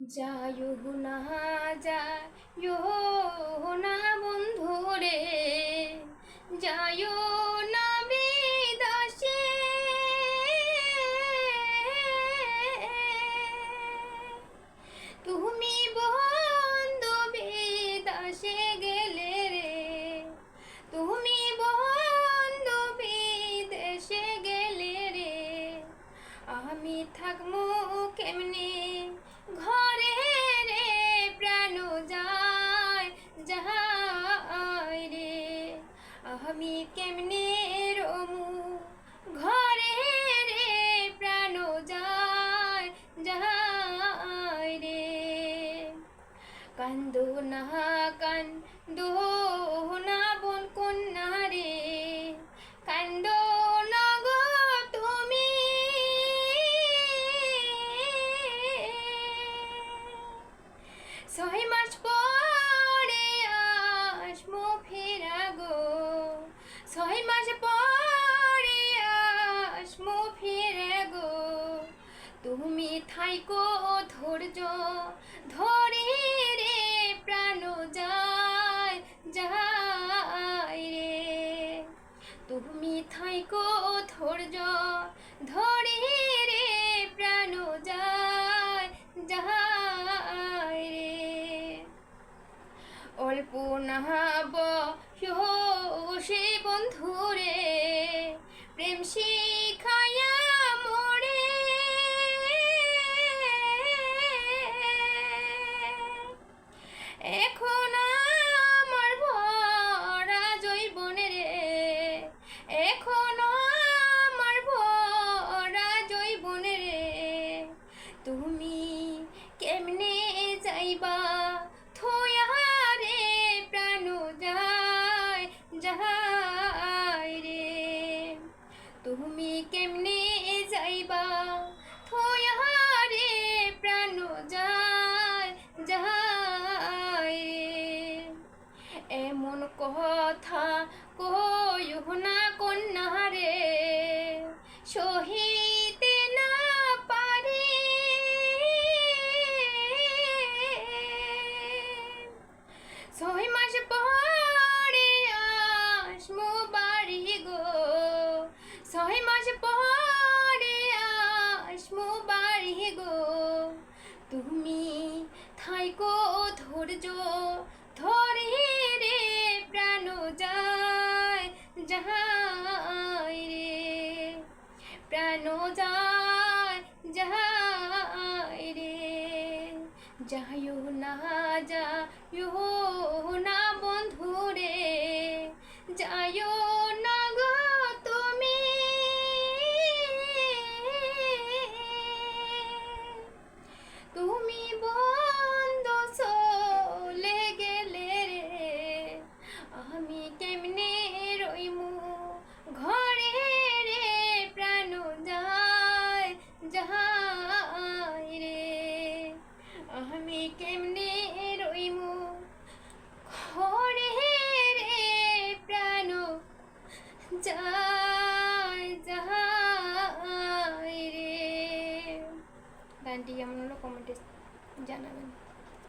যায়ো না যায়ো না বন্ধু রে যায়ো না বিদাসে। তুমি বন্ধু বিদাসে গেলে রে, তুমি বন্ধু বিদেশে গেলে রে। আমি থাকমু কেমনে কান্দো না কান্দো না বোন কন্যা রে কান্দো তুমি। ছয় মাস পরে আসমো ফেরা গো। ছয় মাস পরে আসমো ফেরা গো। তুমি থাইকো ধৈর্য ধরে ধৈর্য ধরি রে প্রাণ যায় রে। অল্প নাহাব সে বন্ধু রে প্রেম যাইবা থয়া রে প্রাণ যায় যায় রে। তুমি কেমনে যাইবা থয়া রে প্রাণ যায় যায় রে। এমন কথা গো, তুমি থাইকো, ধৈর্য, ধরে রে, প্রাণ যায় যায় রে। প্রাণ যায় যায় রে। যায়ো না না চ্যানেলটি কেমন কমেন্টে জানাবেন।